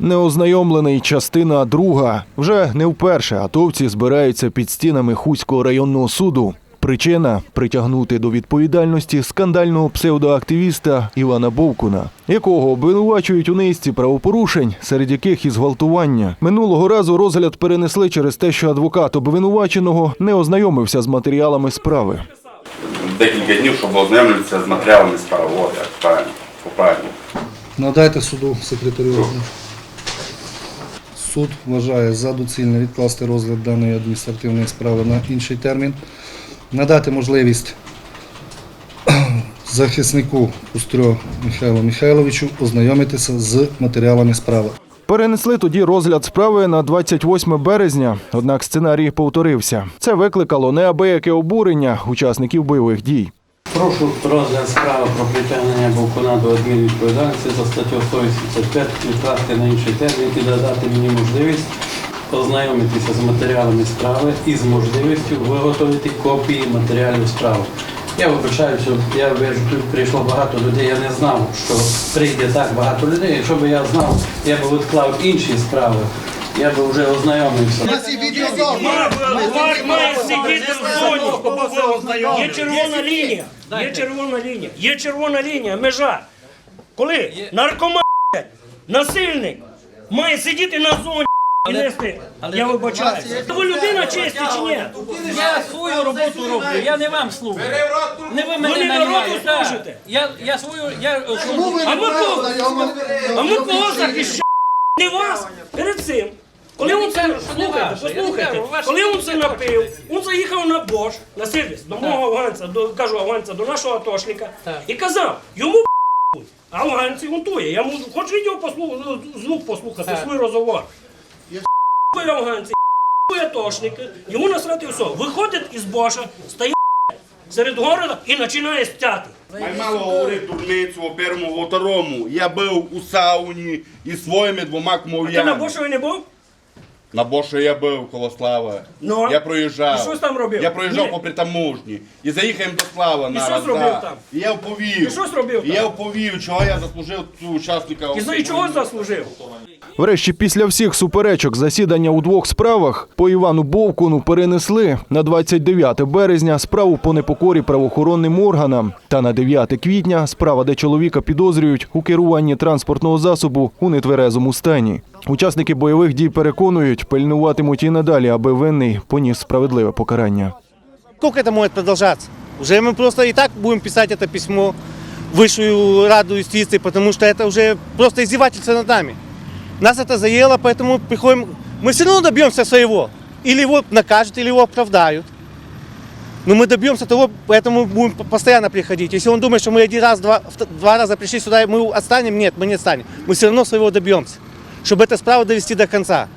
Неознайомлений частина друга. Вже не вперше атовці збираються під стінами Хуського районного суду. Причина притягнути до відповідальності скандального псевдоактивіста Івана Бовкуна, якого обвинувачують у низці правопорушень, серед яких і зґвалтування. Минулого разу розгляд перенесли через те, що адвокат обвинуваченого не ознайомився з матеріалами справи. декілька днів, щоб ознайомитися з матеріалами справи. От як правильно, поправильно. Надайте суду секретарю. Суд вважає за доцільне відкласти розгляд даної адміністративної справи на інший термін, надати можливість захиснику Кустрьо Михайлу Михайловичу ознайомитися з матеріалами справи. Перенесли тоді розгляд справи на 28 березня, однак сценарій повторився. Це викликало неабияке обурення учасників бойових дій. Прошу розгляд справи про притягнення Бовкуна до адмінвідповідальності за статтю 185 відкласти на інший термін і додати мені можливість ознайомитися з матеріалами справи і з можливістю виготовити копії матеріалів справи. Я вибачаю, що я бачу, тут прийшло багато людей. Я не знав, що прийде так багато людей. Якщо б я знав, я б відклав інші справи. Я б вже ознайомився. Ваш має сидіти в зоні. Є червона лінія. Є червона лінія. Є червона лінія, межа. Коли наркоман, насильник має сидіти на зоні і нести. Я вибачаюся. Ви людина честі чи ні? Я свою роботу роблю, я не вам служу. Не ви мене не народу служите. Я, я свою, я А? А ми кого захищаємо? Не вас. Перед цим. Коли він це, слухайте, послухайте, коли він це напив, він заїхав на Бош, на сервіс, до мого афганця, до, кажу афганця, до нашого атошника, і казав, йому а афганці гунтує, я можу, хоч відео послухати, звук послухати, свій розговор. Я афганці, атошники, йому насрати все. Виходить із Боша, стає серед города і починає стяти. Май мало говорив дурницю у першому, у второму. Я був у сауні із своїми двома Ти на. Бошові не був? На Бошо я був коло Слави. Ну? Я проїжджав. І що ж там робив? Я проїжджав Ні. попри таможні. І заїхав до Слави на що раз, зробив да. там? І я оповів. І що зробив І там? я оповів, чого я заслужив цю учасника. І ну, і чого заслужив? Врешті, після всіх суперечок засідання у двох справах по Івану Бовкуну перенесли на 29 березня справу по непокорі правоохоронним органам та на 9 квітня справа, де чоловіка підозрюють у керуванні транспортного засобу у нетверезому стані. Учасники бойових дій переконують, пильнуватимуть і надалі, аби винний поніс справедливе покарання. Сколько это может продолжаться? Уже мы просто и так будем писать это письмо в Высшую Раду юстиции, потому что это уже просто издевательство над нами. Нас это заело, поэтому приходим... Мы все равно добьемся своего. Или его накажут, или его оправдают. Но мы добьемся того, поэтому будем постоянно приходить. Если он думает, что мы один раз, два, два раза пришли сюда, и мы отстанем, нет, мы не отстанем. Мы все равно своего добьемся, чтобы эту справу довести до конца.